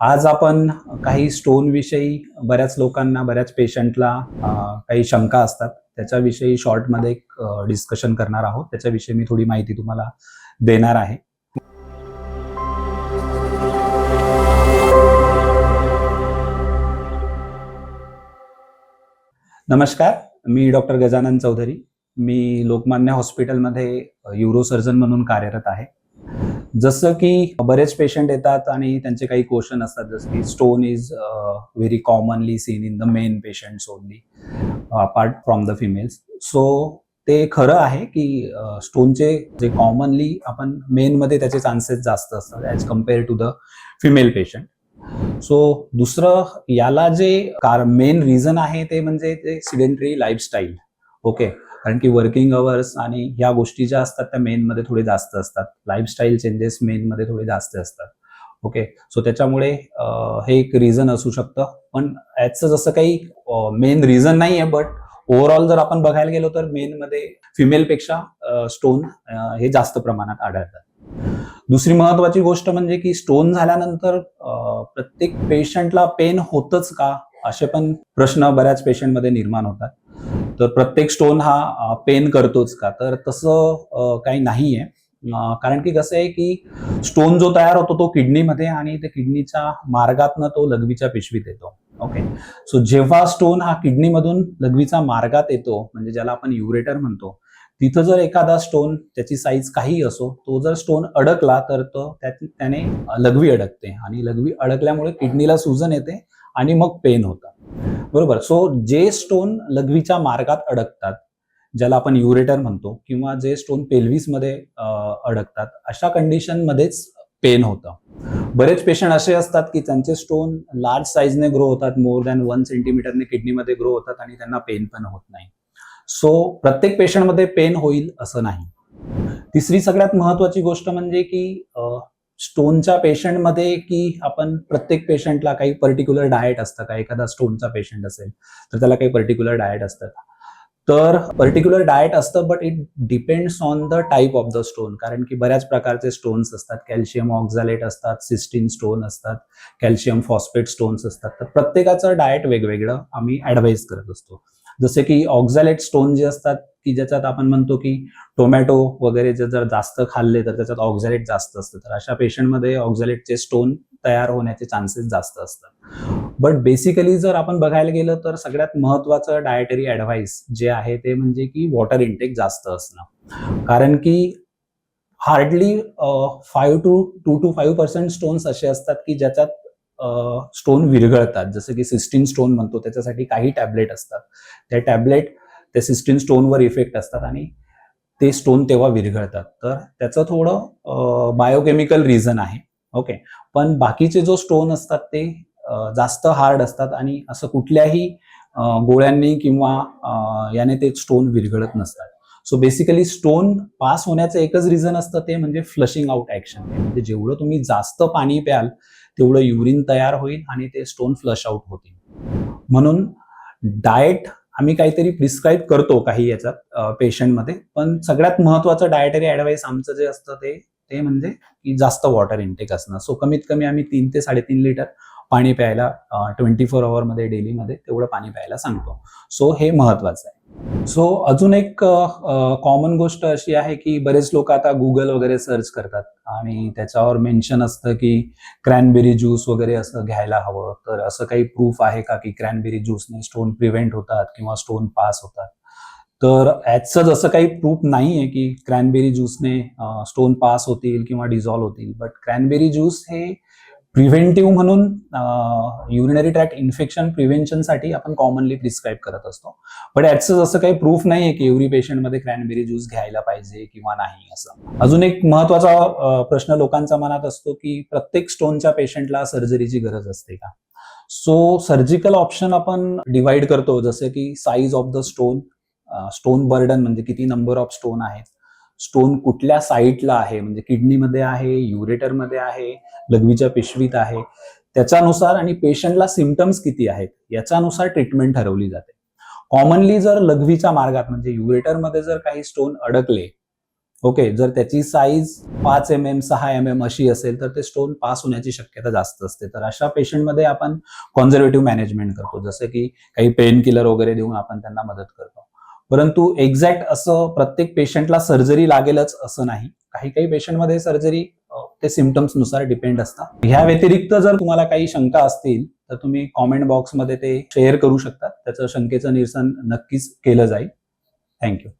आज आपण काही स्टोन विषयी बऱ्याच लोकांना बऱ्याच पेशंटला काही शंका असतात. त्याच्याविषयी शॉर्टमध्ये एक डिस्कशन करणार आहोत. त्याच्याविषयी मी थोडी माहिती तुम्हाला देणार आहे. नमस्कार. मी डॉक्टर गजानन चौधरी. मी लोकमान्य हॉस्पिटलमध्ये युरो सर्जन म्हणून कार्यरत आहे. जसं की बरेच पेशंट येतात आणि त्यांचे काही क्वेश्चन असतात जसं की stone is very commonly seen in the men patients only apart from the females so ते खरं आहे की uh, स्टोनचे जे कॉमनली आपण मेनमध्ये त्याचे चान्सेस जास्त असतात as compare to the female patient so दुसरं याला जे कार मेन रिझन आहे ते म्हणजे ते सिडेंटरी लाईफस्टाईल ओके कारण की वर्किंग अवर्स आणि ह्या गोष्टी ज्या असतात त्या मेनमध्ये थोडे जास्त असतात. लाईफस्टाईल चेंजेस मेनमध्ये थोडे जास्त असतात. ओके सो त्याच्यामुळे हे एक रिझन असू शकतं. पण याचं जसं काही मेन रिझन नाही आहे बट ओव्हरऑल जर आपण बघायला गेलो तर मेनमध्ये फिमेलपेक्षा स्टोन हे जास्त प्रमाणात आढळतात. दुसरी महत्वाची गोष्ट म्हणजे की स्टोन झाल्यानंतर प्रत्येक पेशंटला पेन होतच का? असे पण प्रश्न बऱ्याच पेशंटमध्ये निर्माण होतात. तर प्रत्येक स्टोन हा पेन करतोच का? तर तसं काही नाही आहे कारण की कसं आहे की स्टोन जो तयार होतो तो किडनीमध्ये आणि त्या किडनीच्या मार्गातनं तो लघवीच्या पिशवीत येतो. ओके सो जेव्हा स्टोन हा किडनीमधून लघवीचा मार्गात येतो म्हणजे ज्याला आपण युरेटर म्हणतो तिथं जर एखादा स्टोन त्याची साईज काही असो तो जर स्टोन अडकला तर तो त्यात त्याने लघवी अडकते. आणि लघवी अडकल्यामुळे किडनीला सुजन येते आणि मग पेन होतं. बरोबर. सो जे स्टोन लघवीच्या मार्गात अडकतात ज्याला आपण युरेटर म्हणतो किंवा जे स्टोन पेल्व्हिसमध्ये अडकतात अशा कंडिशनमध्येच पेन होतं. बरेच पेशंट असे असतात की त्यांचे स्टोन लार्ज साईजने ग्रो होतात मोर दॅन वन सेंटीमीटरने किडनीमध्ये ग्रो होतात आणि त्यांना पेन पण होत नाही. सो प्रत्येक पेशंटमध्ये पेन होईल असं नाही. तिसरी सगळ्यात महत्वाची गोष्ट म्हणजे की स्टोनच्या पेशंटमध्ये की आपण प्रत्येक पेशंटला काही पर्टिक्युलर डाएट असतं का? एखादा स्टोनचा पेशंट असेल तर त्याला काही पर्टिक्युलर डाएट असतं का? तर पर्टिक्युलर डाएट असतं but it depends on the type of the stone कारण की बऱ्याच प्रकारचे स्टोन्स असतात. कॅल्शियम ऑक्झालेट असतात सिस्टीन स्टोन असतात कॅल्शियम फॉस्फेट स्टोन्स असतात. तर प्रत्येकाचं डाएट वेगवेगळं आम्ही ॲडवाईज करत असतो. जसे की ऑक्झालेट स्टोन जे असतात की ज्याच्यात आपण म्हणतो की टोमॅटो वगैरे जे जर जास्त खाल्ले तर त्याच्यात ऑक्झालेट जास्त असतं. तर अशा पेशंटमध्ये ऑक्झालेटचे स्टोन तयार होण्याचे चान्सेस जास्त असतात. बट बेसिकली जर आपण बघायला गेलं तर सगळ्यात महत्वाचं डायटरी ॲडव्हाइस जे आहे ते म्हणजे की वॉटर इंटेक जास्त असणं. कारण की hardly five two two to five percent stones असे असतात की ज्याच्यात स्टोन विरघळतात. जसं की सिस्टीन स्टोन म्हणतो त्याच्यासाठी काही टॅबलेट असतात. त्या टॅबलेट त्या सिस्टीन स्टोनवर इफेक्ट असतात आणि ते स्टोन तेव्हा विरघळतात. तर त्याचं थोडं बायोकेमिकल रिझन आहे. ओके पण बाकीचे जो स्टोन असतात ते जास्त हार्ड असतात आणि असं कुठल्याही गोळ्यांनी किंवा याने ते स्टोन विरघळत नसतात. सो बेसिकली स्टोन पास होण्याचं एकच रिझन असतं ते म्हणजे फ्लशिंग आउट ऍक्शन म्हणजे जेवढं तुम्ही जास्त पाणी प्याल तेवढं युरिन तयार होईल आणि ते स्टोन फ्लश आउट होतील. म्हणून डाएट आम्ही काहीतरी प्रिस्क्राईब करतो काही याच्यात पेशंटमध्ये पण सगळ्यात महत्वाचं डायटरी ॲडवाईस आमचं जे असतं ते ते म्हणजे की जास्त वॉटर इनटेक असणं. सो कमीत कमी आम्ही तीन ते साडेतीन लिटर पाणी प्यायला ट्वेंटी फोर आवरमध्ये डेलीमध्ये तेवढं पाणी प्यायला सांगतो. सो हे महत्वाचं आहे. सो अजून एक कॉमन गोष्ट अशी आहे की बरेच लोक आता गुगल वगैरे सर्च करतात. आणि त्याच्यावर मेन्शन असतं की क्रॅनबेरी ज्यूस वगैरे असं घ्यायला हवं. तर असं काही प्रूफ आहे का की क्रॅनबेरी ज्यूसने स्टोन प्रिव्हेंट होतात किंवा स्टोन पास होतात? तर ॲजच असं काही प्रूफ नाही आहे की क्रॅनबेरी ज्यूसने स्टोन पास होतील किंवा डिझॉल्व्ह होतील. बट क्रॅनबेरी ज्यूस हे प्रिव्हेंटिव्ह म्हणून युरिनरी ट्रॅक्ट इन्फेक्शन प्रिव्हेन्शनसाठी आपण कॉमनली प्रिस्क्राईब करत असतो. बट याचं असं काही प्रूफ नाही आहे की एव्हरी पेशंटमध्ये क्रॅनबेरी ज्यूस घ्यायला पाहिजे किंवा नाही असं. अजून एक महत्त्वाचा प्रश्न लोकांच्या मनात असतो की प्रत्येक स्टोनच्या पेशंटला सर्जरीची गरज असते का? सो सर्जिकल ऑप्शन आपण डिवाइड करतो. जसं की size of the stone stone burden म्हणजे किती नंबर ऑफ स्टोन आहेत. स्टोन कुठल्या साईटला आहे? म्हणजे किडनीमध्ये आहे युरेटरमध्ये आहे लघवीच्या पिशवीत आहे. त्याच्यानुसार आणि पेशंटला सिमटम्स किती आहेत? याच्यानुसार ट्रीटमेंट ठरवली जाते. कॉमनली जर लघवीच्या मार्गात म्हणजे युरेटरमध्ये जर काही स्टोन अडकले ओके जर त्याची साईज पाच एम एम सहा एम एम अशी असेल तर ते स्टोन पास होण्याची शक्यता जास्त असते. तर अशा पेशंटमध्ये आपण कॉन्झर्वेटिव्ह मॅनेजमेंट करतो. जसं की काही पेन किलर वगैरे देऊन आपण त्यांना मदत करतो. परंतु एक्झॅक्ट असं प्रत्येक पेशंटला सर्जरी लागेलच असं नाही. काही काही पेशंटमध्ये सर्जरी ते सिमटम्सनुसार डिपेंड असतात. ह्या व्यतिरिक्त जर तुम्हाला काही शंका असतील तर तुम्ही कॉमेंट बॉक्समध्ये ते शेअर करू शकता. त्याचं शंकेचं निरसन नक्कीच केलं जाईल. थँक्यू